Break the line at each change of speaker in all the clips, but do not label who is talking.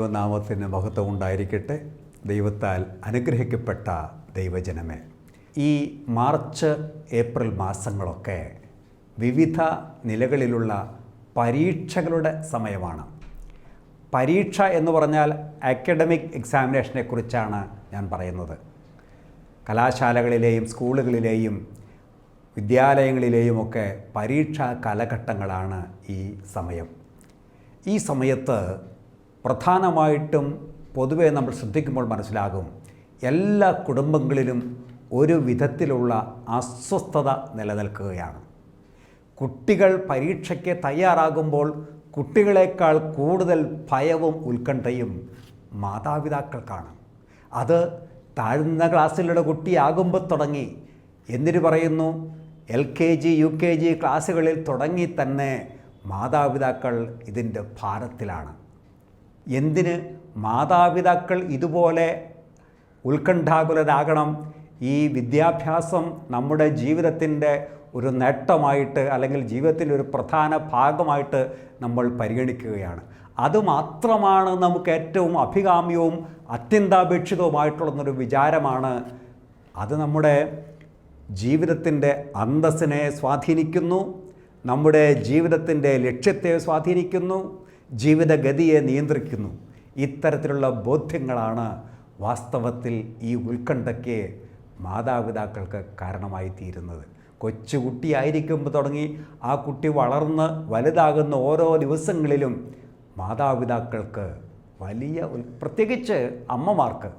ദൈവനാമത്തിന് മഹത്വം ഉണ്ടായിരിക്കട്ടെ. ദൈവത്താൽ അനുഗ്രഹിക്കപ്പെട്ട ദൈവജനമേ. ഈ മാർച്ച് ഏപ്രിൽ മാസങ്ങളൊക്കെ വിവിധ നിലകളിലുള്ള പരീക്ഷകളുടെ സമയമാണ്. പരീക്ഷ എന്ന് പറഞ്ഞാൽ അക്കാഡമിക് എക്സാമിനേഷനെ കുറിച്ചാണ് ഞാൻ പറയുന്നത്. കലാശാലകളിലെയും സ്കൂളുകളിലെയും വിദ്യാലയങ്ങളിലെയുമൊക്കെ പരീക്ഷാ കാലഘട്ടങ്ങളാണ് ഈ സമയം. ഈ സമയത്ത് പ്രധാനമായിട്ടും പൊതുവെ നമ്മൾ ശ്രദ്ധിക്കുമ്പോൾ മനസ്സിലാകും എല്ലാ കുടുംബങ്ങളിലും ഒരു വിധത്തിലുള്ള അസ്വസ്ഥത നിലനിൽക്കുകയാണ്. കുട്ടികൾ പരീക്ഷയ്ക്ക് തയ്യാറാകുമ്പോൾ കുട്ടികളെക്കാൾ കൂടുതൽ ഭയവും ഉത്കണ്ഠയും മാതാപിതാക്കൾക്കാണ്. അത് താഴ്ന്ന ക്ലാസ്സിലുള്ള കുട്ടിയാകുമ്പോൾ തുടങ്ങി. എന്നിട്ട് പറയുന്നു L K G U K G ക്ലാസ്സുകളിൽ തുടങ്ങി തന്നെ മാതാപിതാക്കൾ ഇതിന്റെ ഭാരത്തിലാണ്. എന്തിന് മാതാപിതാക്കൾ ഇതുപോലെ ഉത്കണ്ഠാകുലരാകണം? ഈ വിദ്യാഭ്യാസം നമ്മുടെ ജീവിതത്തിന്റെ ഒരു നേട്ടമായിട്ട് അല്ലെങ്കിൽ ജീവിതത്തിന്റെ ഒരു പ്രധാന ഭാഗമായിട്ട് നമ്മൾ പരിഗണിക്കുകയാണ്. അതുമാത്രമാണ് നമുക്ക് ഏറ്റവും അഭികാമ്യവും അത്യന്താപേക്ഷിതവുമായിട്ടുള്ളൊരു വിചാരമാണ്. അത് നമ്മുടെ ജീവിതത്തിന്റെ അന്തസ്സിനെ സ്വാധീനിക്കുന്നു നമ്മുടെ ജീവിതത്തിന്റെ ലക്ഷ്യത്തെ സ്വാധീനിക്കുന്നു ജീവിതഗതിയെ നിയന്ത്രിക്കുന്നു. ഇത്തരത്തിലുള്ള ബോധ്യങ്ങളാണ് വാസ്തവത്തിൽ ഈ ഉത്കണ്ഠയ്ക്ക് മാതാപിതാക്കൾക്ക് കാരണമായി തീരുന്നത് കൊച്ചുകുട്ടിയായിരിക്കുമ്പോൾ തുടങ്ങി ആ കുട്ടി വളർന്ന് വലുതാകുന്ന ഓരോ ദിവസങ്ങളിലും മാതാപിതാക്കൾക്ക് വലിയ പ്രത്യേകിച്ച് അമ്മമാർക്ക്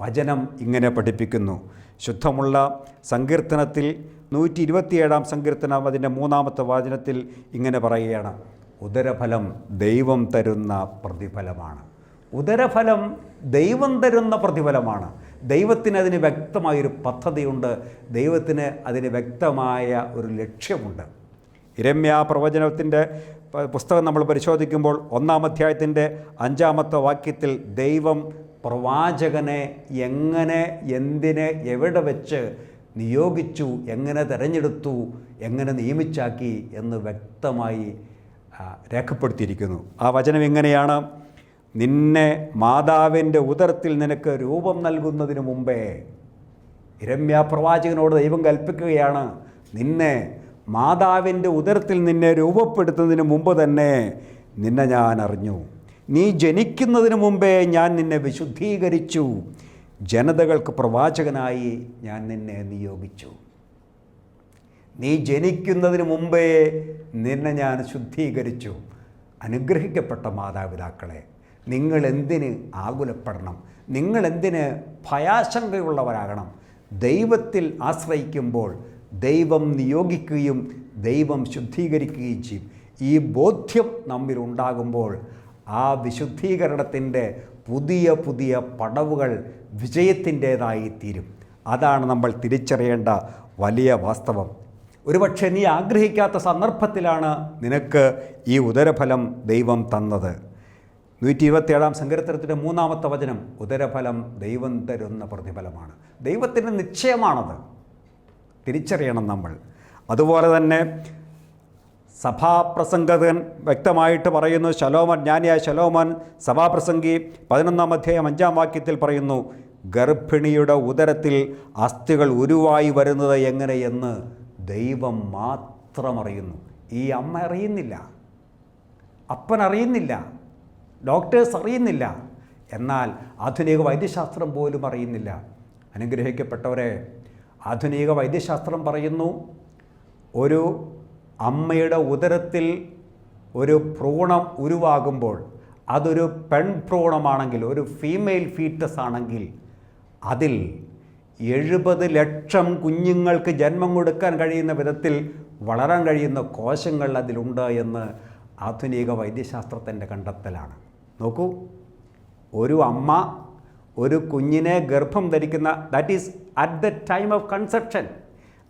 വചനം ഇങ്ങനെ പഠിപ്പിക്കുന്നു. ശുദ്ധമുള്ള സങ്കീർത്തനത്തിൽ നൂറ്റി ഇരുപത്തിയേഴാം സങ്കീർത്തനം അതിന്റെ മൂന്നാമത്തെ വാചനത്തിൽ ഇങ്ങനെ പറയുകയാണ്. ഉദരഫലം ദൈവം തരുന്ന പ്രതിഫലമാണ്. ഉദരഫലം ദൈവം തരുന്ന പ്രതിഫലമാണ്. ദൈവത്തിന് അതിന് വ്യക്തമായൊരു പദ്ധതിയുണ്ട്. ദൈവത്തിന് അതിന് വ്യക്തമായ ഒരു ലക്ഷ്യമുണ്ട്. ഇരമ്യ പ്രവചനത്തിന്റെ പുസ്തകം നമ്മൾ പരിശോധിക്കുമ്പോൾ ഒന്നാം അധ്യായത്തിന്റെ അഞ്ചാമത്തെ വാക്യത്തിൽ ദൈവം പ്രവാചകനെ എങ്ങനെ എന്തിനെ എവിടെ വെച്ച് നിയോഗിച്ചു എങ്ങനെ തിരഞ്ഞെടുത്തു എങ്ങനെ നിയമിച്ചാക്കി എന്ന് വ്യക്തമായി രേഖപ്പെടുത്തിയിരിക്കുന്നു. ആ വചനം എങ്ങനെയാണ്? നിന്നെ മാതാവിന്റെ ഉദരത്തിൽ നിനക്ക് രൂപം നൽകുന്നതിന് മുമ്പേ ഇരമ്യ പ്രവാചകനോട് ദൈവം കൽപ്പിക്കുകയാണ്. നിന്നെ മാതാവിന്റെ ഉദരത്തിൽ നിന്നെ രൂപപ്പെടുത്തുന്നതിന് മുമ്പ് തന്നെ നിന്നെ ഞാൻ അറിഞ്ഞു. നീ ജനിക്കുന്നതിന് മുമ്പേ ഞാൻ നിന്നെ വിശുദ്ധീകരിച്ചു. ജനതകൾക്ക് പ്രവാചകനായി ഞാൻ നിന്നെ നിയോഗിച്ചു. നീ ജനിക്കുന്നതിന് മുമ്പേ നിന്നെ ഞാൻ ശുദ്ധീകരിച്ചു. അനുഗ്രഹിക്കപ്പെട്ട മാതാപിതാക്കളെ നിങ്ങൾ എന്തിന് ആകുലപ്പെടണം? നിങ്ങൾ എന്തിന് ഭയാശങ്കയുള്ളവരാകണം? ദൈവത്തിൽ ആശ്രയിക്കുമ്പോൾ ദൈവം നിയോഗിക്കുകയും ദൈവം ശുദ്ധീകരിക്കുകയും ചെയ്യും. ഈ ബോധ്യം നമ്മിൽ ഉണ്ടാകുമ്പോൾ ആ വിശുദ്ധീകരണത്തിന്റെ പുതിയ പുതിയ പടവുകൾ വിജയത്തിന്റേതായി തീരും അതാണ് നമ്മൾ തിരിച്ചറിയേണ്ട വലിയ വാസ്തവം. ഒരുപക്ഷെ നീ ആഗ്രഹിക്കാത്ത സന്ദർഭത്തിലാണ് നിനക്ക് ഈ ഉദരഫലം ദൈവം തന്നത്. നൂറ്റി ഇരുപത്തിയേഴാം സങ്കീർത്തനത്തിന്റെ മൂന്നാമത്തെ വചനം ഉദരഫലം ദൈവം തരുന്ന പ്രതിഫലമാണ്. ദൈവത്തിന്റെ നിശ്ചയമാണത്. തിരിച്ചറിയണം നമ്മൾ. അതുപോലെ തന്നെ സഭാപ്രസംഗകൻ വ്യക്തമായിട്ട് പറയുന്നു ശലോമൻ ജ്ഞാനിയായ ശലോമൻ സഭാപ്രസംഗി പതിനൊന്നാം അധ്യായം അഞ്ചാം വാക്യത്തിൽ പറയുന്നു ഗർഭിണിയുടെ ഉദരത്തിൽ അസ്ഥികൾ ഉരുവായി വരുന്നത് എങ്ങനെയെന്ന് ദൈവം മാത്രം അറിയുന്നു ഈ അമ്മ അറിയുന്നില്ല. അപ്പൻ അറിയുന്നില്ല. ഡോക്ടേഴ്സ് അറിയുന്നില്ല. എന്നാൽ ആധുനിക വൈദ്യശാസ്ത്രം പോലും അറിയുന്നില്ല. അനുഗ്രഹിക്കപ്പെട്ടവരെ ആധുനിക വൈദ്യശാസ്ത്രം പറയുന്നു ഒരു അമ്മയുടെ ഉദരത്തിൽ ഒരു ഭ്രൂണം ഉരുവാകുമ്പോൾ അതൊരു പെൺഭ്രൂണമാണെങ്കിൽ ഒരു ഫീമെയിൽ ഫീറ്റസ് ആണെങ്കിൽ അതിൽ എഴുപത് ലക്ഷം കുഞ്ഞുങ്ങൾക്ക് ജന്മം കൊടുക്കാൻ കഴിയുന്ന വിധത്തിൽ വളരാൻ കഴിയുന്ന കോശങ്ങൾ അതിലുണ്ട് എന്ന് ആധുനിക വൈദ്യശാസ്ത്രത്തിന്റെ കണ്ടെത്തലാണ്. നോക്കൂ ഒരു അമ്മ ഒരു കുഞ്ഞിനെ ഗർഭം ധരിക്കുന്ന that is at the time of conception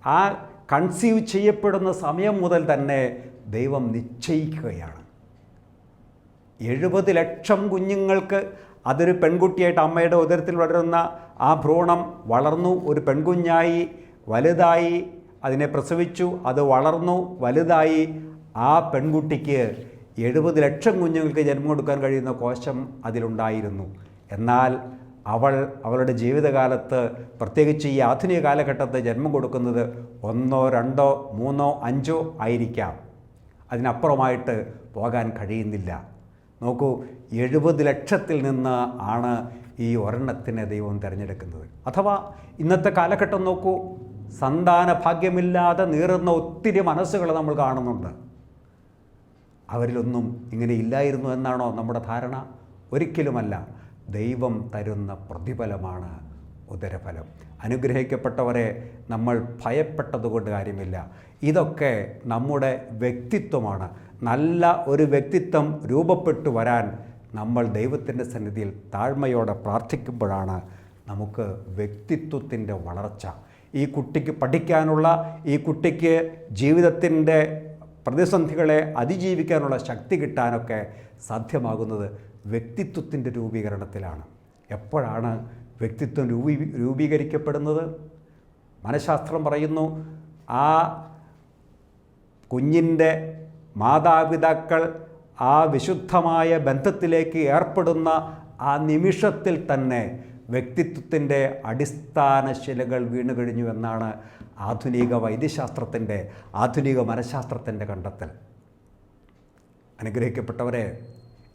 ആ കൺസീവ് ചെയ്യപ്പെടുന്ന സമയം മുതൽ തന്നെ ദൈവം നിശ്ചയിക്കുകയാണ്. എഴുപത് ലക്ഷം കുഞ്ഞുങ്ങൾക്ക് അതൊരു പെൺകുട്ടിയായിട്ട് അമ്മയുടെ ഉദരത്തിൽ വളരുന്ന ആ ഭ്രൂണം വളർന്നു ഒരു പെൺകുഞ്ഞായി വലുതായി അതിനെ പ്രസവിച്ചു അത് വളർന്നു വലുതായി. ആ പെൺകുട്ടിക്ക് എഴുപത് ലക്ഷം കുഞ്ഞുങ്ങൾക്ക് ജന്മം കൊടുക്കാൻ കഴിയുന്ന കോശം അതിലുണ്ടായിരുന്നു. എന്നാൽ അവൾ അവളുടെ ജീവിതകാലത്ത് പ്രത്യേകിച്ച് ഈ ആധുനിക കാലഘട്ടത്ത് ജന്മം കൊടുക്കുന്നത് ഒന്നോ രണ്ടോ മൂന്നോ അഞ്ചോ ആയിരിക്കാം. അതിനപ്പുറമായിട്ട് പോകാൻ കഴിയുന്നില്ല. നോക്കൂ എഴുപത് ലക്ഷത്തിൽ നിന്ന് ആണ് ഈ ഒരെണ്ണത്തിനെ ദൈവം തിരഞ്ഞെടുക്കുന്നത്. അഥവാ ഇന്നത്തെ കാലഘട്ടം നോക്കൂ സന്താന ഭാഗ്യമില്ലാതെ നീറുന്ന ഒത്തിരി മനസ്സുകൾ നമ്മൾ കാണുന്നുണ്ട്. അവരിലൊന്നും ഇങ്ങനെ ഇല്ലായിരുന്നു എന്നാണോ നമ്മുടെ ധാരണ? ഒരിക്കലുമല്ല. ദൈവം തരുന്ന പ്രതിഫലമാണ് ഉദരഫലം. അനുഗ്രഹിക്കപ്പെട്ടവരെ നമ്മൾ ഭയപ്പെട്ടതുകൊണ്ട് കാര്യമില്ല. ഇതൊക്കെ നമ്മുടെ വ്യക്തിത്വമാണ്. നല്ല ഒരു വ്യക്തിത്വം രൂപപ്പെട്ടു വരാൻ നമ്മൾ ദൈവത്തിന്റെ സന്നിധിയിൽ താഴ്മയോടെ പ്രാർത്ഥിക്കുമ്പോഴാണ് നമുക്ക് വ്യക്തിത്വത്തിന്റെ വളർച്ച. ഈ കുട്ടിക്ക് പഠിക്കാനുള്ള ഈ കുട്ടിക്ക് ജീവിതത്തിന്റെ പ്രതിസന്ധികളെ അതിജീവിക്കാനുള്ള ശക്തി കിട്ടാനൊക്കെ സാധ്യമാകുന്നത് വ്യക്തിത്വത്തിന്റെ രൂപീകരണത്തിലാണ്. എപ്പോഴാണ് വ്യക്തിത്വം രൂപീ രൂപീകരിക്കപ്പെടുന്നത്? മനഃശാസ്ത്രം പറയുന്നു ആ കുഞ്ഞിന്റെ മാതാപിതാക്കൾ ആ വിശുദ്ധമായ ബന്ധത്തിലേക്ക് ഏർപ്പെടുന്ന ആ നിമിഷത്തിൽ തന്നെ വ്യക്തിത്വത്തിന്റെ അടിസ്ഥാന ശിലകൾ വീണു കഴിഞ്ഞു എന്നാണ് ആധുനിക വൈദ്യശാസ്ത്രത്തിന്റെ ആധുനിക മനഃശാസ്ത്രത്തിന്റെ കണ്ടെത്തൽ. അനുഗ്രഹിക്കപ്പെട്ടവരെ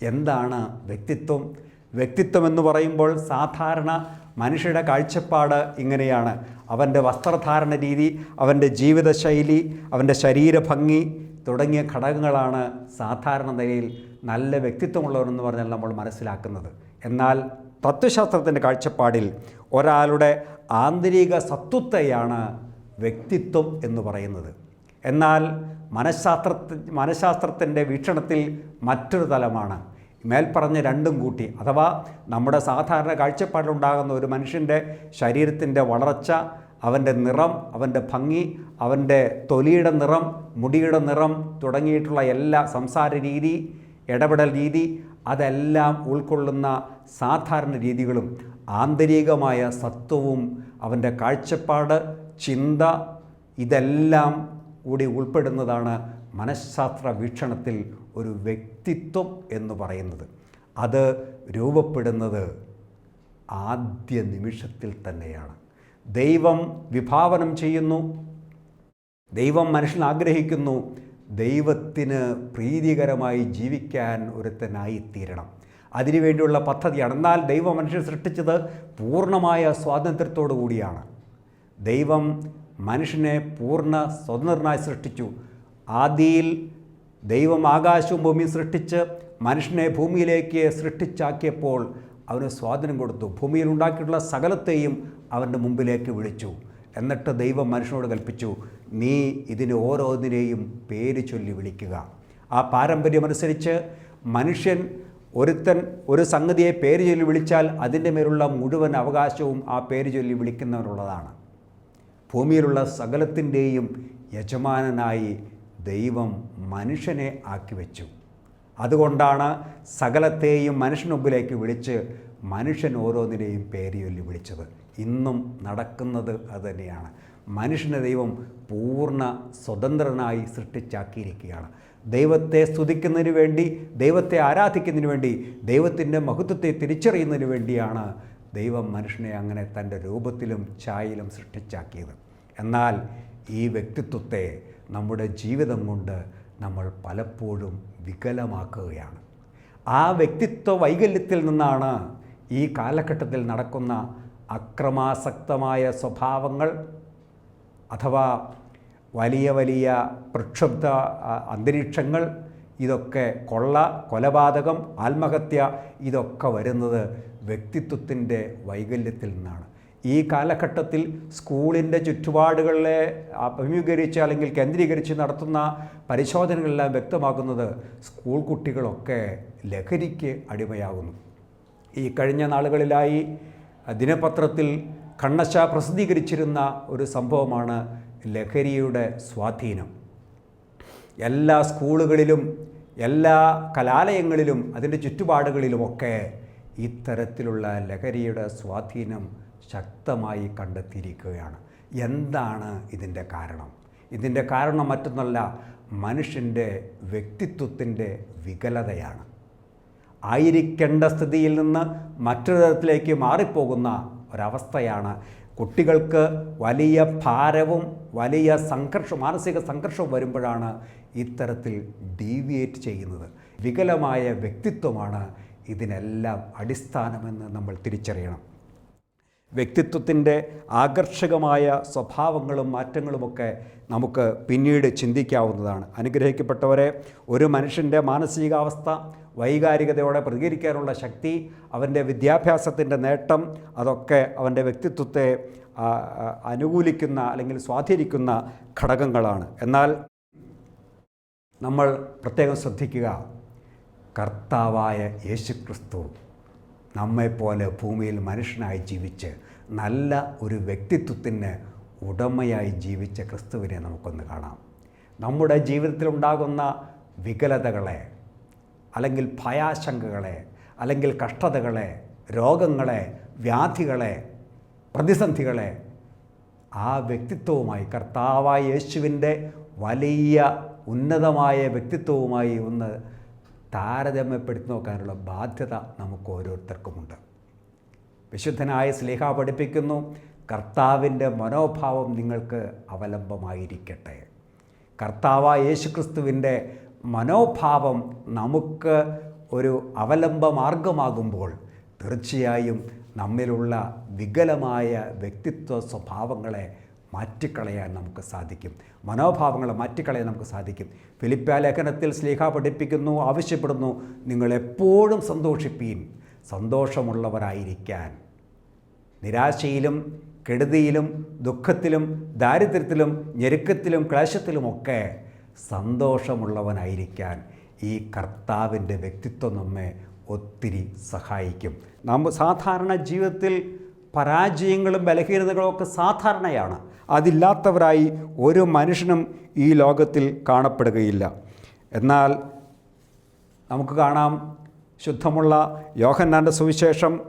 എന്താണ് വ്യക്തിത്വം? വ്യക്തിത്വം എന്ന് പറയുമ്പോൾ സാധാരണ മനുഷ്യരുടെ കാഴ്ചപ്പാട് ഇങ്ങനെയാണ്. അവന്റെ വസ്ത്രധാരണ രീതി അവന്റെ ജീവിതശൈലി അവന്റെ ശരീരഭംഗി തുടങ്ങിയ ഘടകങ്ങളാണ് സാധാരണ നിലയിൽ നല്ല വ്യക്തിത്വമുള്ളവരെന്ന് പറഞ്ഞാൽ നമ്മൾ മനസ്സിലാക്കുന്നത്. എന്നാൽ തത്വശാസ്ത്രത്തിന്റെ കാഴ്ചപ്പാടിൽ ഒരാളുടെ ആന്തരിക സത്വത്തെയാണ് വ്യക്തിത്വം എന്ന് പറയുന്നത്. എന്നാൽ മനഃശാസ്ത്ര മനഃശാസ്ത്രത്തിന്റെ വീക്ഷണത്തിൽ മറ്റൊരു തലമാണ്. മേൽപ്പറഞ്ഞ രണ്ടും കൂട്ടി. അഥവാ നമ്മുടെ സാധാരണ കാഴ്ചപ്പാടിലുണ്ടാകുന്ന ഒരു മനുഷ്യന്റെ ശരീരത്തിന്റെ വളർച്ച അവന്റെ നിറം അവന്റെ ഭംഗി അവന്റെ തൊലിയുടെ നിറം മുടിയുടെ നിറം തുടങ്ങിയിട്ടുള്ള എല്ലാ സംസാര രീതി ഇടപെടൽ രീതി അതെല്ലാം ഉൾക്കൊള്ളുന്ന സാധാരണ രീതികളും ആന്തരികമായ സത്വവും അവന്റെ കാഴ്ചപ്പാട് ചിന്ത ഇതെല്ലാം കൂടി ഉൾപ്പെടുന്നതാണ് മനഃശാസ്ത്ര വീക്ഷണത്തിൽ ഒരു വ്യക്തിത്വം എന്ന് പറയുന്നത്. അത് രൂപപ്പെടുന്നത് ആദ്യ നിമിഷത്തിൽ തന്നെയാണ്. ദൈവം വിഭാവനം ചെയ്യുന്നു ദൈവം മനുഷ്യൻ ആഗ്രഹിക്കുന്നു. ദൈവത്തിന് പ്രീതികരമായി ജീവിക്കാൻ ഒരുത്തനായി തീരണം അതിനുവേണ്ടിയുള്ള പദ്ധതിയാണ്. എന്നാൽ ദൈവം മനുഷ്യനെ സൃഷ്ടിച്ചത് പൂർണമായ സ്വാതന്ത്ര്യത്തോടു കൂടിയാണ്. ദൈവം മനുഷ്യനെ പൂർണ സ്വതന്ത്രനായി സൃഷ്ടിച്ചു. ആദിയിൽ ദൈവം ആകാശവും ഭൂമിയും സൃഷ്ടിച്ച് മനുഷ്യനെ ഭൂമിയിലേക്ക് സൃഷ്ടിച്ചാക്കിയപ്പോൾ അവന് സ്വാതന്ത്ര്യം കൊടുത്തു. ഭൂമിയിൽ ഉണ്ടാക്കിയിട്ടുള്ള സകലത്തെയും അവന്റെ മുമ്പിലേക്ക് വിളിച്ചു. എന്നിട്ട് ദൈവം മനുഷ്യനോട് കൽപ്പിച്ചു നീ ഇതിന് ഓരോന്നിനെയും പേര് ചൊല്ലി വിളിക്കുക. ആ പാരമ്പര്യമനുസരിച്ച് മനുഷ്യൻ ഒരുത്തൻ ഒരു സംഗതിയെ പേര് ചൊല്ലി വിളിച്ചാൽ അതിന്റെ മേലുള്ള മുഴുവൻ അവകാശവും ആ പേര് ചൊല്ലി വിളിക്കുന്നവരുള്ളതാണ് ഭൂമിയിലുള്ള സകലത്തിന്റെയും യജമാനനായി ദൈവം മനുഷ്യനെ ആക്കി വെച്ചു. അതുകൊണ്ടാണ് സകലത്തെയും മനുഷ്യനുമ്പിലേക്ക് വിളിച്ച് മനുഷ്യൻ ഓരോന്നിനെയും പേരിയൊല്ലി വിളിച്ചത്. ഇന്നും നടക്കുന്നത് അതുതന്നെയാണ്. മനുഷ്യനെ ദൈവം പൂർണ സ്വതന്ത്രനായി സൃഷ്ടിച്ചാക്കിയിരിക്കുകയാണ്. ദൈവത്തെ സ്തുതിക്കുന്നതിന് വേണ്ടി ദൈവത്തെ ആരാധിക്കുന്നതിന് വേണ്ടി ദൈവത്തിന്റെ മഹത്വത്തെ തിരിച്ചറിയുന്നതിന് വേണ്ടിയാണ് ദൈവം മനുഷ്യനെ അങ്ങനെ തന്റെ രൂപത്തിലും ഛായയിലും സൃഷ്ടിച്ചാക്കിയത്. എന്നാൽ ഈ വ്യക്തിത്വത്തെ നമ്മുടെ ജീവിതം കൊണ്ട് നമ്മൾ പലപ്പോഴും വികലമാക്കുകയാണ്. ആ വ്യക്തിത്വ വൈകല്യത്തിൽ നിന്നാണ് ഈ കാലഘട്ടത്തിൽ നടക്കുന്ന അക്രമാസക്തമായ സ്വഭാവങ്ങൾ അഥവാ വലിയ വലിയ പ്രക്ഷുബ്ധ അന്തരീക്ഷങ്ങൾ ഇതൊക്കെ കൊള്ള കൊലപാതകം ആത്മഹത്യ ഇതൊക്കെ വരുന്നത് വ്യക്തിത്വത്തിന്റെ വൈകല്യത്തിൽ നിന്നാണ്. ഈ കാലഘട്ടത്തിൽ സ്കൂളിന്റെ ചുറ്റുപാടുകളെ അഭിമുഖീകരിച്ച് അല്ലെങ്കിൽ കേന്ദ്രീകരിച്ച് നടത്തുന്ന പരിശോധനകളെല്ലാം വ്യക്തമാക്കുന്നത് സ്കൂൾ കുട്ടികളൊക്കെ ലഹരിക്ക് അടിമയാകുന്നു. ഈ കഴിഞ്ഞ നാളുകളിലായി ദിനപത്രത്തിൽ കണ്ണശ പ്രസിദ്ധീകരിച്ചിരുന്ന ഒരു സംഭവമാണ് ലഹരിയുടെ സ്വാധീനം. എല്ലാ സ്കൂളുകളിലും എല്ലാ കലാലയങ്ങളിലും അതിന്റെ ചുറ്റുപാടുകളിലുമൊക്കെ ഇത്തരത്തിലുള്ള ലഹരിയുടെ സ്വാധീനം ശക്തമായി കണ്ടെത്തിയിരിക്കുകയാണ്. എന്താണ് ഇതിന്റെ കാരണം? ഇതിന്റെ കാരണം മറ്റൊന്നല്ല മനുഷ്യന്റെ വ്യക്തിത്വത്തിന്റെ വികലതയാണ്. ആയിരിക്കേണ്ട സ്ഥിതിയിൽ നിന്ന് മറ്റൊരു തരത്തിലേക്ക് മാറിപ്പോകുന്ന ഒരവസ്ഥയാണ്. കുട്ടികൾക്ക് വലിയ ഭാരവും വലിയ സംഘർഷം മാനസിക സംഘർഷവും വരുമ്പോഴാണ് ഇത്തരത്തിൽ ഡീവിയേറ്റ് ചെയ്യുന്നത്. വികലമായ വ്യക്തിത്വമാണ് ഇതിനെല്ലാം അടിസ്ഥാനമെന്ന് നമ്മൾ തിരിച്ചറിയണം. വ്യക്തിത്വത്തിന്റെ ആകർഷകമായ സ്വഭാവങ്ങളും മാറ്റങ്ങളുമൊക്കെ നമുക്ക് പിന്നീട് ചിന്തിക്കാവുന്നതാണ്. അനുഗ്രഹിക്കപ്പെട്ടവരെ ഒരു മനുഷ്യന്റെ മാനസികാവസ്ഥ വൈകാരികതയോടെ പ്രതികരിക്കാനുള്ള ശക്തി അവന്റെ വിദ്യാഭ്യാസത്തിന്റെ നേട്ടം അതൊക്കെ അവന്റെ വ്യക്തിത്വത്തെ അനുകൂലിക്കുന്ന അല്ലെങ്കിൽ സ്വാധീനിക്കുന്ന ഘടകങ്ങളാണ്. എന്നാൽ നമ്മൾ പ്രത്യേകം ശ്രദ്ധിക്കുക കർത്താവായ യേശുക്രിസ്തു നമ്മെപ്പോലെ ഭൂമിയിൽ മനുഷ്യനായി ജീവിച്ച് നല്ല ഒരു വ്യക്തിത്വത്തിന് ഉടമയായി ജീവിച്ച ക്രിസ്തുവിനെ നമുക്കൊന്ന് കാണാം. നമ്മുടെ ജീവിതത്തിൽ ഉണ്ടാകുന്ന വികലതകളെ അല്ലെങ്കിൽ ഭയാശങ്കകളെ അല്ലെങ്കിൽ കഷ്ടതകളെ രോഗങ്ങളെ വ്യാധികളെ പ്രതിസന്ധികളെ ആ വ്യക്തിത്വവുമായി കർത്താവായ യേശുവിന്റെ വലിയ ഉന്നതമായ വ്യക്തിത്വവുമായി ഒന്ന് താരതമ്യപ്പെടുത്തി നോക്കാനുള്ള ബാധ്യത നമുക്ക് ഓരോരുത്തർക്കുമുണ്ട്. വിശുദ്ധനായ സ്ലേഹ പഠിപ്പിക്കുന്നു കർത്താവിന്റെ മനോഭാവം നിങ്ങൾക്ക് അവലംബമായിരിക്കട്ടെ. കർത്താവായ യേശുക്രിസ്തുവിന്റെ മനോഭാവം നമുക്ക് ഒരു അവലംബ മാർഗമാകുമ്പോൾ തീർച്ചയായും നമ്മിലുള്ള വികലമായ വ്യക്തിത്വ സ്വഭാവങ്ങളെ മാറ്റിക്കളയാൻ നമുക്ക് സാധിക്കും. മനോഭാവങ്ങളെ മാറ്റിക്കളയാൻ നമുക്ക് സാധിക്കും. ഫിലിപ്പ ലേഖനത്തിൽ സ്ലീഹ പഠിപ്പിക്കുന്നു ആവശ്യപ്പെടുന്നു നിങ്ങളെപ്പോഴും സന്തോഷിപ്പീൻ സന്തോഷമുള്ളവരായിരിക്കാൻ. നിരാശയിലും കെടുതിയിലും ദുഃഖത്തിലും ദാരിദ്ര്യത്തിലും ഞെരുക്കത്തിലും ക്ലേശത്തിലുമൊക്കെ സന്തോഷമുള്ളവനായിരിക്കാൻ ഈ കർത്താവിന്റെ വ്യക്തിത്വം നമ്മെ ഒത്തിരി സഹായിക്കും. നാം സാധാരണ ജീവിതത്തിൽ പരാജയങ്ങളും ബലഹീനതകളും ഒക്കെ സാധാരണയാണ്. അതില്ലാത്തവരായി ഒരു മനുഷ്യനും ഈ ലോകത്തിൽ കാണപ്പെടുകയില്ല. എന്നാൽ നമുക്ക് കാണാം ശുദ്ധമുള്ള യോഹന്നാന്റെ സുവിശേഷം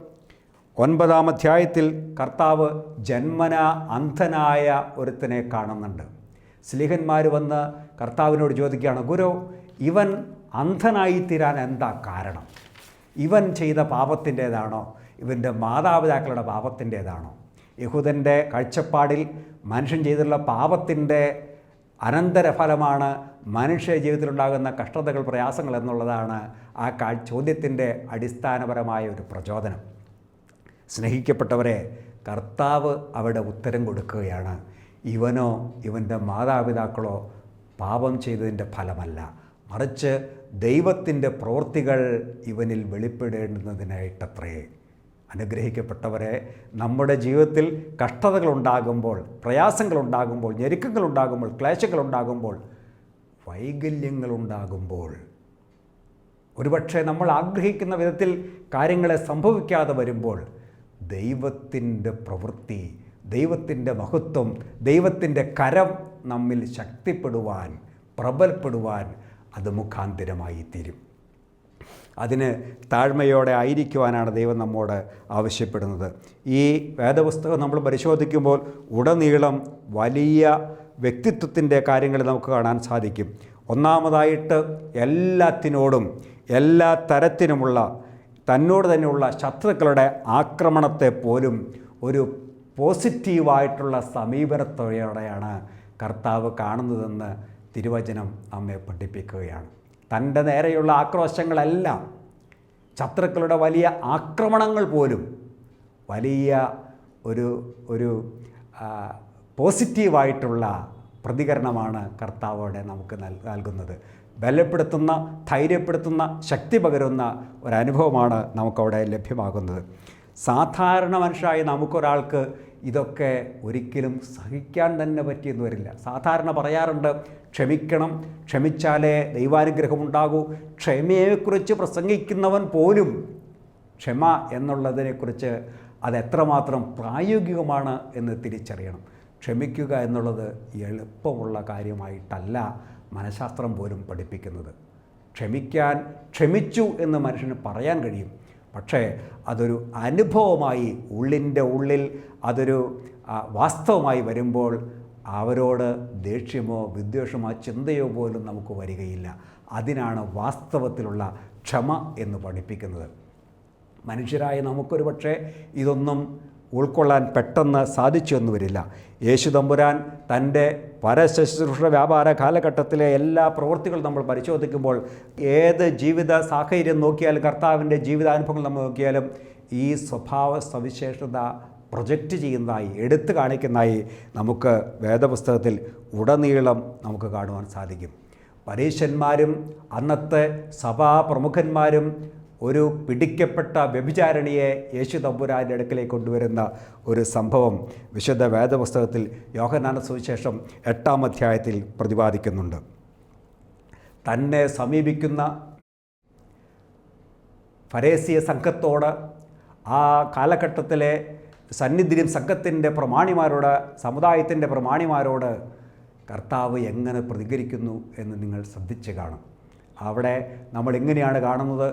ഒൻപതാം അധ്യായത്തിൽ കർത്താവ് ജന്മന അന്ധനായ ഒരുത്തനെ കാണുന്നുണ്ട്. സ്ലിഹന്മാർ വന്ന് കർത്താവിനോട് ചോദിക്കുകയാണ് ഗുരു ഇവൻ അന്ധനായി തീരാൻ എന്താ കാരണം? ഇവൻ ചെയ്ത പാപത്തിന്റേതാണോ? ഇവന്റെ മാതാപിതാക്കളുടെ പാപത്തിന്റേതാണോ? യഹൂദന്റെ കാഴ്ചപ്പാടിൽ മനുഷ്യൻ ചെയ്തിട്ടുള്ള പാപത്തിന്റെ അനന്തരഫലമാണ് മനുഷ്യ ജീവിതത്തിലുണ്ടാകുന്ന കഷ്ടതകൾ പ്രയാസങ്ങൾ എന്നുള്ളതാണ് ആ കാ ചോദ്യത്തിന്റെ അടിസ്ഥാനപരമായ ഒരു പ്രചോദനം. സ്നേഹിക്കപ്പെട്ടവരെ കർത്താവ് അവിടെ ഉത്തരം കൊടുക്കുകയാണ്. ഇവനോ ഇവന്റെ മാതാപിതാക്കളോ പാപം ചെയ്തതിന്റെ ഫലമല്ല. മറിച്ച് ദൈവത്തിന്റെ പ്രവൃത്തികൾ ഇവനിൽ വെളിപ്പെടേണ്ടുന്നതിനായിട്ടത്രേ. അനുഗ്രഹിക്കപ്പെട്ടവരെ നമ്മുടെ ജീവിതത്തിൽ കഷ്ടതകളുണ്ടാകുമ്പോൾ പ്രയാസങ്ങളുണ്ടാകുമ്പോൾ ഞെരുക്കങ്ങളുണ്ടാകുമ്പോൾ ക്ലേശങ്ങളുണ്ടാകുമ്പോൾ വൈകല്യങ്ങളുണ്ടാകുമ്പോൾ. ഒരുപക്ഷെ നമ്മൾ ആഗ്രഹിക്കുന്ന വിധത്തിൽ കാര്യങ്ങളെ സംഭവിക്കാതെ വരുമ്പോൾ ദൈവത്തിന്റെ പ്രവൃത്തി ദൈവത്തിന്റെ മഹത്വം ദൈവത്തിന്റെ കരം നമ്മിൽ ശക്തിപ്പെടുവാൻ പ്രബലപ്പെടുവാൻ അത് മുഖാന്തരമായി തീരും അതിന് താഴ്മയോടെ ആയിരിക്കുവാനാണ് ദൈവം നമ്മോട് ആവശ്യപ്പെടുന്നത്. ഈ വേദപുസ്തകം നമ്മൾ പരിശോധിക്കുമ്പോൾ ഉടനീളം വലിയ വ്യക്തിത്വത്തിന്റെ കാര്യങ്ങൾ നമുക്ക് കാണാൻ സാധിക്കും. ഒന്നാമതായിട്ട് എല്ലാത്തിനോടും എല്ലാ തരത്തിനുമുള്ള തന്നോട് തന്നെയുള്ള ശത്രുക്കളുടെ ആക്രമണത്തെ പോലും ഒരു പോസിറ്റീവായിട്ടുള്ള സമീപനത്തോടെയാണ് കർത്താവ് കാണുന്നതെന്ന് തിരുവചനം നമ്മെ പഠിപ്പിക്കുകയാണ്. തന്റെ നേരെയുള്ള ആക്രോശങ്ങളെല്ലാം ശത്രുക്കളുടെ വലിയ ആക്രമണങ്ങൾ പോലും വലിയ ഒരു ഒരു പോസിറ്റീവായിട്ടുള്ള പ്രതികരണമാണ് കർത്താവോടെ നമുക്ക് നൽ- നൽകുന്നത്. ബലപ്പെടുത്തുന്ന ധൈര്യപ്പെടുത്തുന്ന ശക്തി പകരുന്ന ഒരനുഭവമാണ് നമുക്കവിടെ ലഭ്യമാകുന്നത്. സാധാരണ മനുഷ്യരായി നമുക്കൊരാൾക്ക് ഇതൊക്കെ ഒരിക്കലും സഹിക്കാൻ തന്നെ പറ്റിയെന്ന് വരില്ല. സാധാരണ പറയാറുണ്ട് ക്ഷമിക്കണം ക്ഷമിച്ചാലേ ദൈവാനുഗ്രഹമുണ്ടാകൂ. ക്ഷമയെക്കുറിച്ച് പ്രസംഗിക്കുന്നവൻ പോലും ക്ഷമ എന്നുള്ളതിനെക്കുറിച്ച് അതെത്രമാത്രം പ്രായോഗികമാണ് എന്ന് തിരിച്ചറിയണം. ക്ഷമിക്കുക എന്നുള്ളത് എളുപ്പമുള്ള കാര്യമായിട്ടല്ല മനഃശാസ്ത്രം പോലും പഠിപ്പിക്കുന്നത്. ക്ഷമിക്കാൻ ക്ഷമിച്ചു എന്ന് മനുഷ്യന് പറയാൻ കഴിയും. പക്ഷേ അതൊരു അനുഭവമായി ഉള്ളിന്റെ ഉള്ളിൽ അതൊരു വാസ്തവമായി വരുമ്പോൾ അവരോട് ദേഷ്യമോ വിദ്വേഷമോ ചിന്തയോ പോലും നമുക്ക് വരികയില്ല. അതിനാണ് വാസ്തവത്തിലുള്ള ക്ഷമ എന്ന് പഠിപ്പിക്കുന്നത്. മനുഷ്യരായ നമുക്കൊരു പക്ഷേ ഇതൊന്നും ഉൾക്കൊള്ളാൻ പെട്ടെന്ന് സാധിച്ചു എന്ന് വരില്ല. യേശു തമ്പുരാൻ തന്റെ പരശുശ്രൂഷ വ്യാപാര കാലഘട്ടത്തിലെ എല്ലാ പ്രവൃത്തികളും നമ്മൾ പരിശോധിക്കുമ്പോൾ ഏത് ജീവിത സാഹചര്യം നോക്കിയാലും കർത്താവിന്റെ ജീവിതാനുഭവങ്ങൾ നമ്മൾ നോക്കിയാലും ഈ സ്വഭാവ സവിശേഷത പ്രൊജക്റ്റ് ചെയ്യുന്നതായി എടുത്തു കാണിക്കുന്നതായി നമുക്ക് വേദപുസ്തകത്തിൽ ഉടനീളം നമുക്ക് കാണുവാൻ സാധിക്കും. പരീശന്മാരും അന്നത്തെ സഭാപ്രമുഖന്മാരും ഒരു പിടിക്കപ്പെട്ട വ്യഭിചാരണിയെ യേശു തമ്പുരാന്റെ അടുക്കലേക്ക് കൊണ്ടുവരുന്ന ഒരു സംഭവം വിശുദ്ധ വേദപുസ്തകത്തിൽ യോഹനാന സുവിശേഷം എട്ടാം അധ്യായത്തിൽ പ്രതിപാദിക്കുന്നുണ്ട്. തന്നെ സമീപിക്കുന്ന ഫരേസിയ സംഘത്തോട് ആ കാലഘട്ടത്തിലെ സന്നിധിയും സംഘത്തിന്റെ പ്രമാണിമാരോട് സമുദായത്തിന്റെ പ്രമാണിമാരോട് കർത്താവ് എങ്ങനെ പ്രതികരിക്കുന്നു എന്ന് നിങ്ങൾ ശ്രദ്ധിച്ച് കാണും. അവിടെ നമ്മൾ എങ്ങനെയാണ് കാണുന്നത്?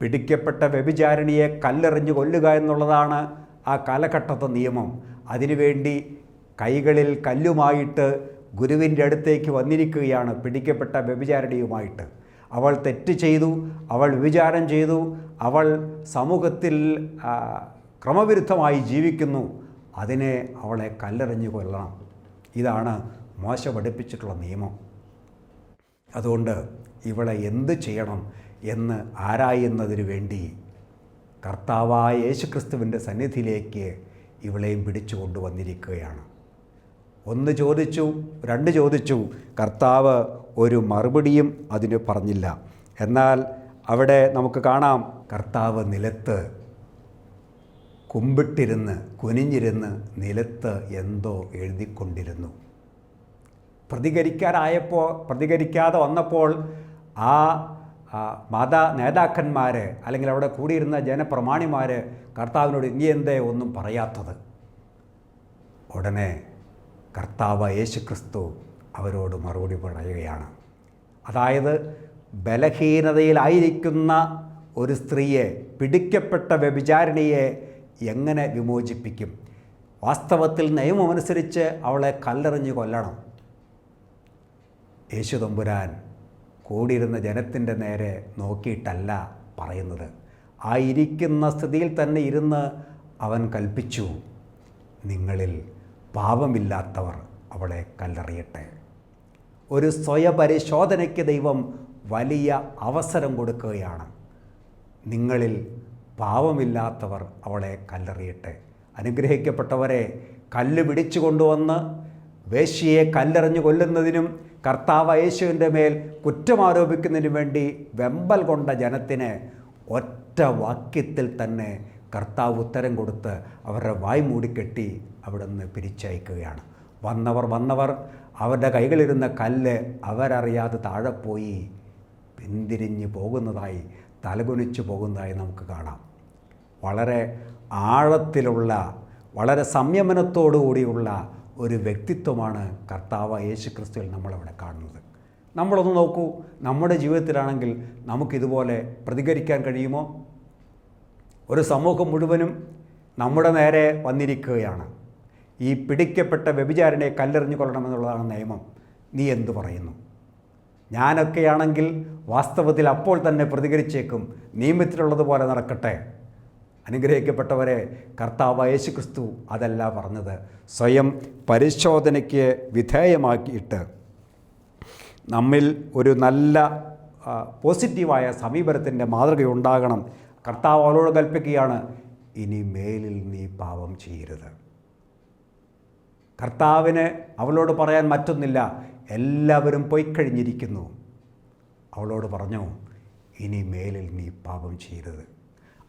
പിടിക്കപ്പെട്ട വ്യഭിചാരിണിയെ കല്ലെറിഞ്ഞ് കൊല്ലുക എന്നുള്ളതാണ് ആ കാലഘട്ടത്തെ നിയമം. അതിനുവേണ്ടി കൈകളിൽ കല്ലുമായിട്ട് ഗുരുവിന്റെ അടുത്തേക്ക് വന്നിരിക്കുകയാണ് പിടിക്കപ്പെട്ട വ്യഭിചാരിണിയുമായിട്ട്. അവൾ തെറ്റ് ചെയ്തു അവൾ വിചാരം ചെയ്തു അവൾ സമൂഹത്തിൽ ക്രമവിരുദ്ധമായി ജീവിക്കുന്നു. അതിനെ അവളെ കല്ലെറിഞ്ഞു കൊല്ലണം. ഇതാണ് മോശ പഠിപ്പിച്ചിട്ടുള്ള നിയമം. അതുകൊണ്ട് ഇവളെ എന്ത് ചെയ്യണം? എന്ന് ആരായുന്നതിന് വേണ്ടി കർത്താവായ യേശുക്രിസ്തുവിന്റെ സന്നിധിയിലേക്ക് ഇവളെയും പിടിച്ചു കൊണ്ടുവന്നിരിക്കുകയാണ്. ഒന്ന് ചോദിച്ചു രണ്ട് ചോദിച്ചു കർത്താവ് ഒരു മറുപടിയും അതിന് പറഞ്ഞില്ല. എന്നാൽ അവിടെ നമുക്ക് കാണാം കർത്താവ് നിലത്ത് കുമ്പിട്ടിരുന്ന് കുനിഞ്ഞിരുന്ന് നിലത്ത് എന്തോ എഴുതിക്കൊണ്ടിരുന്നു. പ്രതികരിക്കാനായപ്പോൾ പ്രതികരിക്കാതെ വന്നപ്പോൾ ആ മത നേതാക്കന്മാർ അല്ലെങ്കിൽ അവിടെ കൂടിയിരുന്ന ജനപ്രമാണിമാർ കർത്താവിനോട് ഇനി എന്തേ ഒന്നും പറയാത്തത്? ഉടനെ കർത്താവ് യേശുക്രിസ്തു അവരോട് മറുപടി പറയുകയാണ്. അതായത് ബലഹീനതയിലായിരിക്കുന്ന ഒരു സ്ത്രീയെ പിടിക്കപ്പെട്ട വ്യഭിചാരിണിയെ എങ്ങനെ വിമോചിപ്പിക്കും? വാസ്തവത്തിൽ നിയമമനുസരിച്ച് അവളെ കല്ലെറിഞ്ഞ് കൊല്ലണം. യേശു തമ്പുരാൻ കൂടിയിരുന്ന ജനത്തിന്റെ നേരെ നോക്കിയിട്ടല്ല പറയുന്നത്. ആ ഇരിക്കുന്ന സ്ഥിതിയിൽ തന്നെ ഇരുന്ന് അവൻ കൽപ്പിച്ചു നിങ്ങളിൽ പാപമില്ലാത്തവർ അവളെ കല്ലെറിയട്ടെ. ഒരു സ്വയപരിശോധനയ്ക്ക് ദൈവം വലിയ അവസരം കൊടുക്കുകയാണ്. നിങ്ങളിൽ പാവമില്ലാത്തവർ അവളെ കല്ലെറിയട്ടെ. അനുഗ്രഹിക്കപ്പെട്ടവരെ കല്ല് പിടിച്ചു കൊണ്ടുവന്ന് വേശ്യയെ കല്ലെറിഞ്ഞു കൊല്ലുന്നതിനും കർത്താവ് യേശുവിന്റെ മേൽ കുറ്റമാരോപിക്കുന്നതിനും വേണ്ടി വെമ്പൽ കൊണ്ട ജനത്തിന് ഒറ്റ വാക്യത്തിൽ തന്നെ കർത്താവ് ഉത്തരം കൊടുത്ത് അവരുടെ വായ് മൂടിക്കെട്ടി അവിടെ നിന്ന് പിരിച്ചയക്കുകയാണ്. വന്നവർ വന്നവർ അവരുടെ കൈകളിരുന്ന കല്ല് അവരറിയാതെ താഴെ പോയി പിന്തിരിഞ്ഞ് പോകുന്നതായി തലകുനിച്ച് പോകുന്നതായി നമുക്ക് കാണാം. വളരെ ആഴത്തിലുള്ള വളരെ സംയമനത്തോടു കൂടിയുള്ള ഒരു വ്യക്തിത്വമാണ് കർത്താവ് യേശു ക്രിസ്തുവിൽ നമ്മളവിടെ കാണുന്നത്. നമ്മളൊന്ന് നോക്കൂ നമ്മുടെ ജീവിതത്തിലാണെങ്കിൽ നമുക്കിതുപോലെ പ്രതികരിക്കാൻ കഴിയുമോ? ഒരു സമൂഹം മുഴുവനും നമ്മുടെ നേരെ വന്നിരിക്കുകയാണ്. ഈ പിടിക്കപ്പെട്ട വ്യഭിചാരനെ കല്ലെറിഞ്ഞു കൊള്ളണമെന്നുള്ളതാണ് നിയമം. നീ എന്തു പറയുന്നു? ഞാനൊക്കെയാണെങ്കിൽ വാസ്തവത്തിൽ അപ്പോൾ തന്നെ പ്രതികരിച്ചേക്കും. നിയമത്തിലുള്ളതുപോലെ നടക്കട്ടെ. അനുഗ്രഹിക്കപ്പെട്ടവരെ കർത്താവ് യേശു ക്രിസ്തു അതല്ല പറഞ്ഞത്. സ്വയം പരിശോധനയ്ക്ക് വിധേയമാക്കിയിട്ട് നമ്മിൽ ഒരു നല്ല പോസിറ്റീവായ സമീപനത്തിന്റെ മാതൃകയുണ്ടാകണം. കർത്താവ് അവളോട് കൽപ്പിക്കുകയാണ് ഇനി മേലിൽ നീ പാപം ചെയ്യരുത്. കർത്താവിന് അവളോട് പറയാൻ മറ്റൊന്നില്ല. എല്ലാവരും പോയി കഴിഞ്ഞിരിക്കുന്നു. അവളോട് പറഞ്ഞു ഇനി മേലിൽ നീ പാപം ചെയ്യരുത്.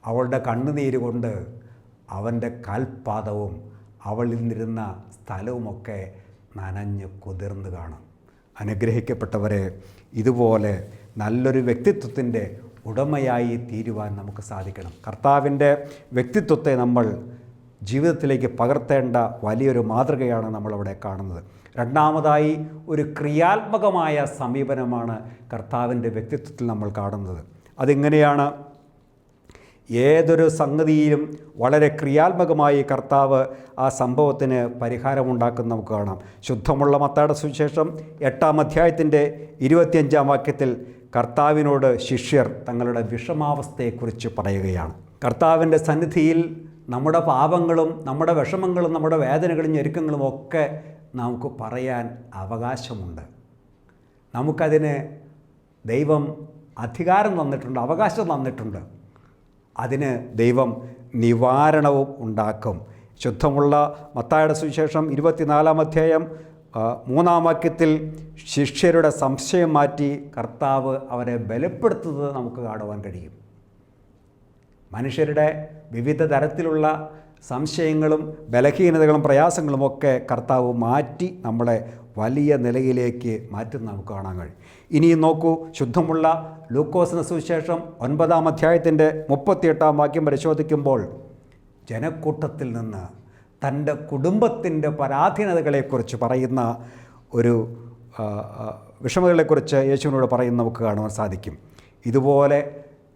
അവളുടെ കണ്ണുനീര് കൊണ്ട് അവന്റെ കാൽപാദവും അവളിൽ നിന്നിരുന്ന സ്ഥലവുമൊക്കെ നനഞ്ഞ് കുതിർന്നു കാണും. അനുഗ്രഹിക്കപ്പെട്ടവരെ ഇതുപോലെ നല്ലൊരു വ്യക്തിത്വത്തിന്റെ ഉടമയായി തീരുവാൻ നമുക്ക് സാധിക്കണം. കർത്താവിന്റെ വ്യക്തിത്വത്തെ നമ്മൾ ജീവിതത്തിലേക്ക് പകർത്തേണ്ട വലിയൊരു മാതൃകയാണ് നമ്മളവിടെ കാണുന്നത്. രണ്ടാമതായി ഒരു ക്രിയാത്മകമായ സമീപനമാണ് കർത്താവിന്റെ വ്യക്തിത്വത്തിൽ നമ്മൾ കാണുന്നത്. അതെങ്ങനെയാണ്? ഏതൊരു സംഗതിയിലും വളരെ ക്രിയാത്മകമായി കർത്താവ് ആ സംഭവത്തിന് പരിഹാരമുണ്ടാക്കുന്ന നമുക്ക് കാണാം. ശുദ്ധമുള്ള മത്താട സുവിശേഷം എട്ടാം അധ്യായത്തിന്റെ ഇരുപത്തിയഞ്ചാം വാക്യത്തിൽ കർത്താവിനോട് ശിഷ്യർ തങ്ങളുടെ വിഷമാവസ്ഥയെക്കുറിച്ച് പറയുകയാണ്. കർത്താവിന്റെ സന്നിധിയിൽ നമ്മുടെ പാപങ്ങളും നമ്മുടെ വിഷമങ്ങളും നമ്മുടെ വേദനകളും ഞെരുക്കങ്ങളും ഒക്കെ നമുക്ക് പറയാൻ അവകാശമുണ്ട്. നമുക്കതിന് ദൈവം അധികാരം തന്നിട്ടുണ്ട് അവകാശം തന്നിട്ടുണ്ട്. അതിന് ദൈവം നിവാരണവും ഉണ്ടാക്കും. ശുദ്ധമുള്ള മത്തായുടെ സുവിശേഷം ഇരുപത്തിനാലാം അധ്യായം മൂന്നാം വാക്യത്തിൽ ശിഷ്യരുടെ സംശയം മാറ്റി കർത്താവ് അവരെ ബലപ്പെടുത്തുന്നത് നമുക്ക് കാണുവാൻ കഴിയും. മനുഷ്യരുടെ വിവിധ തരത്തിലുള്ള സംശയങ്ങളും ബലഹീനതകളും പ്രയാസങ്ങളുമൊക്കെ കർത്താവ് മാറ്റി നമ്മളെ വലിയ നിലയിലേക്ക് മാറ്റുന്ന നമുക്ക് കാണാൻ കഴിയും. ഇനിയും നോക്കൂ. ശുദ്ധമുള്ള ലൂക്കോസിന് സുവിശേഷം ഒൻപതാം അധ്യായത്തിന്റെ മുപ്പത്തിയെട്ടാം വാക്യം പരിശോധിക്കുമ്പോൾ ജനക്കൂട്ടത്തിൽ നിന്ന് തന്റെ കുടുംബത്തിന്റെ പരാധീനതകളെക്കുറിച്ച് പറയുന്ന ഒരു വിഷമതകളെക്കുറിച്ച് യേശുവിനോട് പറയുന്ന നമുക്ക് കാണുവാൻ സാധിക്കും. ഇതുപോലെ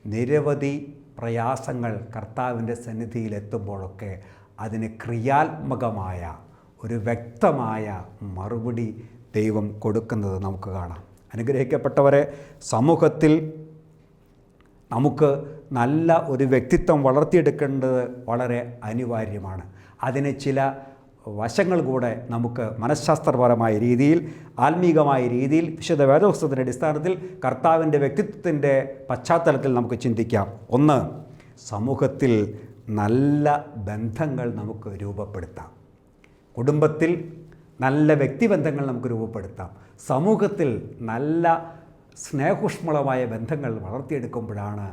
നിരവധി പ്രയാസങ്ങൾ കർത്താവിന്റെ സന്നിധിയിലെത്തുമ്പോഴൊക്കെ അതിന് ക്രിയാത്മകമായ ഒരു വ്യക്തമായ മറുപടി ദൈവം കൊടുക്കുന്നത് നമുക്ക് കാണാം. അനുഗ്രഹിക്കപ്പെട്ടവരെ സമൂഹത്തിൽ നമുക്ക് നല്ല ഒരു വ്യക്തിത്വം വളർത്തിയെടുക്കേണ്ടത് വളരെ അനിവാര്യമാണ്. അതിന് ചില വശങ്ങൾ കൂടെ നമുക്ക് മനഃശാസ്ത്രപരമായ രീതിയിൽ ആത്മീകമായ രീതിയിൽ വിശുദ്ധ വേദപുസ്തകത്തിന്റെ അടിസ്ഥാനത്തിൽ കർത്താവിന്റെ വ്യക്തിത്വത്തിന്റെ പശ്ചാത്തലത്തിൽ നമുക്ക് ചിന്തിക്കാം. ഒന്ന് സമൂഹത്തിൽ നല്ല ബന്ധങ്ങൾ നമുക്ക് രൂപപ്പെടുത്താം. കുടുംബത്തിൽ നല്ല വ്യക്തിബന്ധങ്ങൾ നമുക്ക് രൂപപ്പെടുത്താം. സമൂഹത്തിൽ നല്ല സ്നേഹുഷ്മളമായ ബന്ധങ്ങൾ വളർത്തിയെടുക്കുമ്പോഴാണ്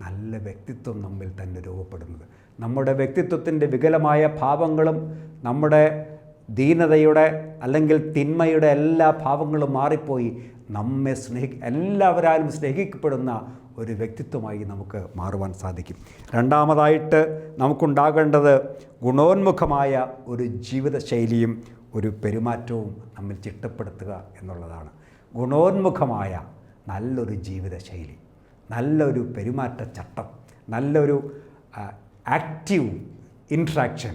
നല്ല വ്യക്തിത്വം നമ്മിൽ തന്നെ രൂപപ്പെടുന്നത്. നമ്മുടെ വ്യക്തിത്വത്തിന്റെ വികലമായ ഭാവങ്ങളും നമ്മുടെ ദീനതയുടെ അല്ലെങ്കിൽ തിന്മയുടെ എല്ലാ ഭാവങ്ങളും മാറിപ്പോയി നമ്മെ സ്നേഹി എല്ലാവരാലും സ്നേഹിക്കപ്പെടുന്ന ഒരു വ്യക്തിത്വമായി നമുക്ക് മാറുവാൻ സാധിക്കും. രണ്ടാമതായിട്ട് നമുക്കുണ്ടാകേണ്ടത് ഗുണോന്മുഖമായ ഒരു ജീവിതശൈലിയും ഒരു പെരുമാറ്റവും നമ്മൾ ചിട്ടപ്പെടുത്തുക എന്നുള്ളതാണ്. ഗുണോന്മുഖമായ നല്ലൊരു ജീവിതശൈലി നല്ലൊരു പെരുമാറ്റച്ചട്ടം നല്ലൊരു ആക്റ്റീവ് ഇൻട്രാക്ഷൻ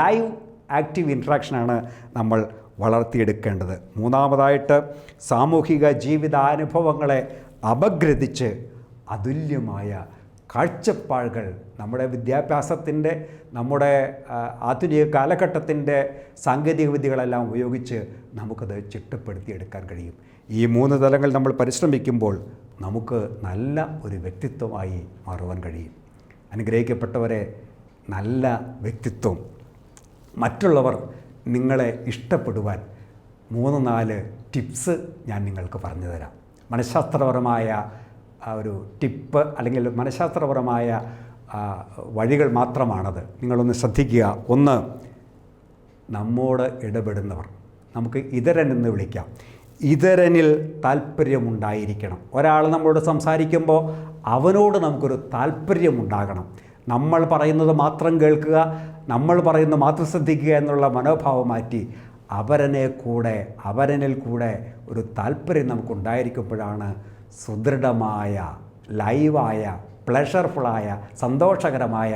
ലൈവ് ആക്റ്റീവ് ഇൻട്രാക്ഷനാണ് നമ്മൾ വളർത്തിയെടുക്കേണ്ടത്. മൂന്നാമതായിട്ട് സാമൂഹിക ജീവിതാനുഭവങ്ങളെ അപഗ്രഥിച്ച് അതുല്യമായ കാഴ്ചപ്പാടുകൾ നമ്മുടെ വിദ്യാഭ്യാസത്തിന്റെ നമ്മുടെ ആധുനിക കാലഘട്ടത്തിന്റെ സാങ്കേതിക വിദ്യകളെല്ലാം ഉപയോഗിച്ച് നമുക്കത് ചിട്ടപ്പെടുത്തിയെടുക്കാൻ കഴിയും. ഈ മൂന്ന് തലങ്ങൾ നമ്മൾ പരിശ്രമിക്കുമ്പോൾ നമുക്ക് നല്ല ഒരു വ്യക്തിത്വമായി മാറുവാൻ കഴിയും. അനുഗ്രഹിക്കപ്പെട്ടവരെ നല്ല വ്യക്തിത്വം. മറ്റുള്ളവർ നിങ്ങളെ ഇഷ്ടപ്പെടുവാൻ മൂന്ന് നാല് ടിപ്സ് ഞാൻ നിങ്ങൾക്ക് പറഞ്ഞു തരാം. മനഃശാസ്ത്രപരമായ ആ ഒരു ടിപ്പ് അല്ലെങ്കിൽ മനഃശാസ്ത്രപരമായ വഴികൾ മാത്രമാണത്. നിങ്ങളൊന്ന് ശ്രദ്ധിക്കുക. ഒന്ന് നമ്മോട് ഇടപെടുന്നവർ. നമുക്ക് ഇതരൻ എന്ന് വിളിക്കാം. ഇതരനിൽ താല്പര്യമുണ്ടായിരിക്കണം ഒരാൾ നമ്മളോട് സംസാരിക്കുമ്പോൾ അവനോട് നമുക്കൊരു താല്പര്യമുണ്ടാകണം നമ്മൾ പറയുന്നത് മാത്രം കേൾക്കുക നമ്മൾ പറയുന്നത് മാത്രം ശ്രദ്ധിക്കുക എന്നുള്ള മനോഭാവം മാറ്റി അവരനെ കൂടെ അവരനിൽ കൂടെ ഒരു താല്പര്യം നമുക്കുണ്ടായിരിക്കുമ്പോഴാണ് സുദൃഢമായ ലൈവായ പ്ലഷർഫുള്ളായ സന്തോഷകരമായ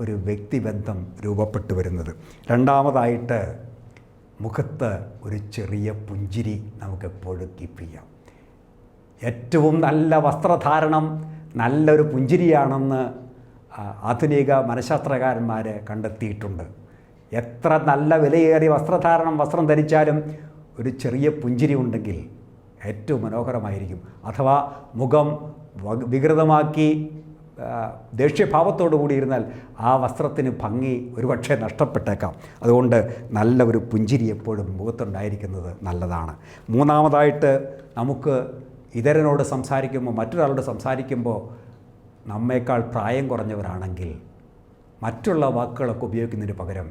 ഒരു വ്യക്തിബന്ധം രൂപപ്പെട്ടു വരുന്നത്. രണ്ടാമതായിട്ട് മുഖത്ത് ഒരു ചെറിയ പുഞ്ചിരി നമുക്ക് എപ്പോഴും കീപ്പ് ചെയ്യാം ഏറ്റവും നല്ല വസ്ത്രധാരണം നല്ലൊരു പുഞ്ചിരിയാണെന്ന് ആധുനിക മനഃശാസ്ത്രകാരന്മാർ കണ്ടെത്തിയിട്ടുണ്ട്. എത്ര നല്ല വിലയേറിയ വസ്ത്രധാരണം വസ്ത്രം ധരിച്ചാലും ഒരു ചെറിയ പുഞ്ചിരി ഉണ്ടെങ്കിൽ ഏറ്റവും മനോഹരമായിരിക്കും. അഥവാ മുഖം വികൃതമാക്കി ദേഷ്യഭാവത്തോടു കൂടിയിരുന്നാൽ ആ വസ്ത്രത്തിന് ഭംഗി ഒരുപക്ഷെ നഷ്ടപ്പെട്ടേക്കാം. അതുകൊണ്ട് നല്ല ഒരു പുഞ്ചിരി എപ്പോഴും മുഖത്തുണ്ടായിരിക്കുന്നത് നല്ലതാണ്. മൂന്നാമതായിട്ട് നമുക്ക് ഇതരനോട് സംസാരിക്കുമ്പോൾ മറ്റൊരാളോട് സംസാരിക്കുമ്പോൾ നമ്മേക്കാൾ പ്രായം കുറഞ്ഞവരാണെങ്കിൽ മറ്റുള്ള വാക്കുകളൊക്കെ ഉപയോഗിക്കുന്നതിന് പകരം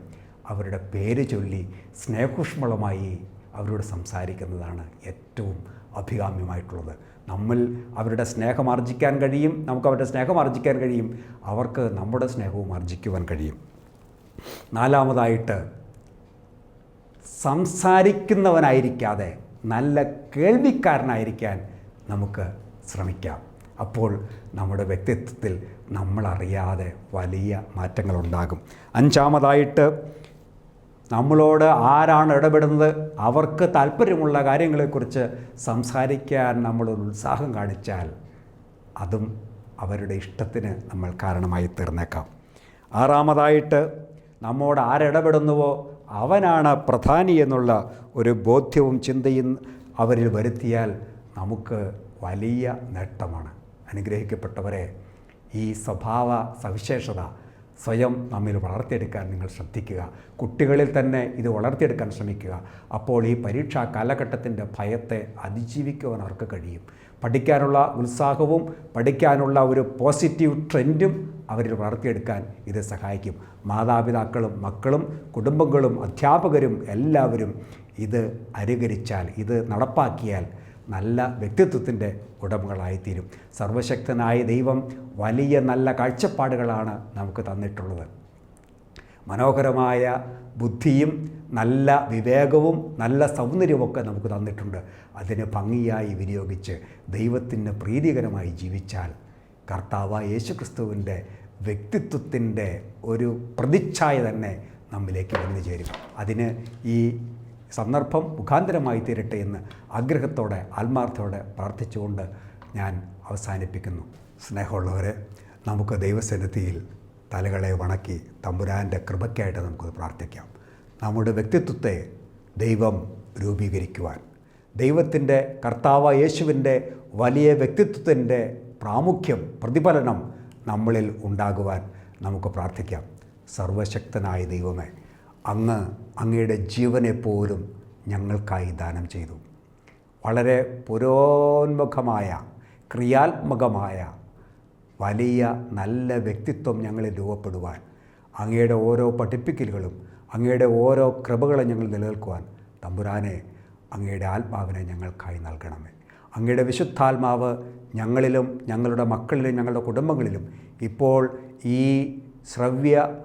അവരുടെ പേര് ചൊല്ലി സ്നേഹുഷ്മളമായി അവരോട് സംസാരിക്കുന്നതാണ് ഏറ്റവും അഭികാമ്യമായിട്ടുള്ളത്. നമ്മൾ അവരുടെ സ്നേഹം ആർജിക്കാൻ കഴിയും നമുക്ക് അവരുടെ സ്നേഹം ആർജിക്കാൻ കഴിയും അവർക്ക് നമ്മുടെ സ്നേഹവും ആർജിക്കുവാൻ കഴിയും. നാലാമതായിട്ട് സംസാരിക്കുന്നവനായിരിക്കാതെ നല്ല കേൾവിക്കാരനായിരിക്കാൻ നമുക്ക് ശ്രമിക്കാം. അപ്പോൾ നമ്മുടെ വ്യക്തിത്വത്തിൽ നമ്മളറിയാതെ വലിയ മാറ്റങ്ങളുണ്ടാകും. അഞ്ചാമതായിട്ട് നമ്മളോട് ആരാണ് ഇടപെടുന്നത്? അവർക്ക് താല്പര്യമുള്ള കാര്യങ്ങളെക്കുറിച്ച് സംസാരിക്കാൻ നമ്മളൊരു ഉത്സാഹം കാണിച്ചാൽ അതും അവരുടെ ഇഷ്ടത്തിന് നമ്മൾ കാരണമായി തീർന്നേക്കാം. ആറാമതായിട്ട് നമ്മോട് ആരിടപെടുന്നുവോ അവനാണ് പ്രധാനി എന്നുള്ള ഒരു ബോധ്യവും ചിന്തയും അവരിൽ വരുത്തിയാൽ നമുക്ക് വലിയ നേട്ടമാണ്. അനുഗ്രഹിക്കപ്പെട്ടവരെ ഈ സ്വഭാവ സവിശേഷത സ്വയം നമ്മിൽ വളർത്തിയെടുക്കാൻ നിങ്ങൾ ശ്രദ്ധിക്കുക. കുട്ടികളിൽ തന്നെ ഇത് വളർത്തിയെടുക്കാൻ ശ്രമിക്കുക. അപ്പോൾ ഈ പരീക്ഷാ കാലഘട്ടത്തിന്റെ ഭയത്തെ അതിജീവിക്കുവാൻ അവർക്ക് കഴിയും. പഠിക്കാനുള്ള ഉത്സാഹവും പഠിക്കാനുള്ള ഒരു പോസിറ്റീവ് ട്രെൻഡും അവരിൽ വളർത്തിയെടുക്കാൻ ഇത് സഹായിക്കും. മാതാപിതാക്കളും മക്കളും കുടുംബങ്ങളും അധ്യാപകരും എല്ലാവരും ഇത് അനുകരിച്ചാൽ ഇത് നടപ്പാക്കിയാൽ നല്ല വ്യക്തിത്വത്തിന്റെ ഉടമകളായിത്തീരും. സർവശക്തനായ ദൈവം വലിയ നല്ല കാഴ്ചപ്പാടുകളാണ് നമുക്ക് തന്നിട്ടുള്ളത്. മനോഹരമായ ബുദ്ധിയും നല്ല വിവേകവും നല്ല സൗന്ദര്യമൊക്കെ നമുക്ക് തന്നിട്ടുണ്ട്. അതിന് ഭംഗിയായി വിനിയോഗിച്ച് ദൈവത്തിന് പ്രീതികരമായി ജീവിച്ചാൽ കർത്താവ് യേശുക്രിസ്തുവിന്റെ വ്യക്തിത്വത്തിന്റെ ഒരു പ്രതിച്ഛായ തന്നെ നമ്മിലേക്ക് വന്നു ചേരും അതിന് ഈ സന്ദർഭം മുഖാന്തരമായി തീരട്ടെ എന്ന് ആഗ്രഹത്തോടെ ആത്മാർത്ഥയോടെ പ്രാർത്ഥിച്ചുകൊണ്ട് ഞാൻ അവസാനിപ്പിക്കുന്നു. സ്നേഹമുള്ളവരെ നമുക്ക് ദൈവസന്നിധിയിൽ തലകളെ വണക്കി തമ്പുരാന്റെ കൃപയ്ക്കായിട്ട് നമുക്ക് പ്രാർത്ഥിക്കാം. നമ്മുടെ വ്യക്തിത്വത്തെ ദൈവം രൂപീകരിക്കുവാൻ ദൈവത്തിന്റെ കർത്താവ് യേശുവിന്റെ വലിയ വ്യക്തിത്വത്തിന്റെ പ്രാമുഖ്യം പ്രതിഫലനം നമ്മളിൽ ഉണ്ടാകുവാൻ നമുക്ക് പ്രാർത്ഥിക്കാം. സർവശക്തനായ ദൈവമേ അങ്ങ് അങ്ങയുടെ ജീവനെപ്പോലും ഞങ്ങൾക്കായി ദാനം ചെയ്തു. വളരെ പുരോന്മുഖമായ ക്രിയാത്മകമായ വലിയ നല്ല വ്യക്തിത്വം ഞങ്ങളിൽ രൂപപ്പെടുവാൻ അങ്ങയുടെ ഓരോ പഠിപ്പിക്കലുകളും അങ്ങയുടെ ഓരോ കൃപകളും ഞങ്ങൾ നിലനിൽക്കുവാൻ തമ്പുരാനെ അങ്ങയുടെ ആത്മാവിനെ ഞങ്ങൾക്കായി നൽകണമേ. അങ്ങയുടെ വിശുദ്ധാത്മാവ് ഞങ്ങളിലും ഞങ്ങളുടെ മക്കളിലും ഞങ്ങളുടെ കുടുംബങ്ങളിലും ഇപ്പോൾ ഈ ശ്രവ്യ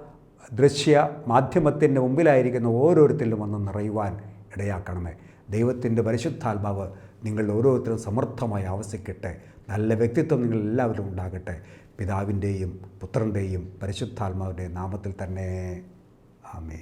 ദൃശ്യ മാധ്യമത്തിന്റെ മുമ്പിലായിരിക്കുന്ന ഓരോരുത്തരിലും വന്ന് നിറയുവാൻ ഇടയാക്കണമേ. ദൈവത്തിന്റെ പരിശുദ്ധാത്മാവ് നിങ്ങൾ ഓരോരുത്തരും സമർത്ഥമായി ആവസിക്കട്ടെ. നല്ല വ്യക്തിത്വം നിങ്ങൾ എല്ലാവരും ഉണ്ടാകട്ടെ. പിതാവിന്റെയും പുത്രന്റെയും പരിശുദ്ധാത്മാവിന്റെയും നാമത്തിൽ തന്നെ. ആമേ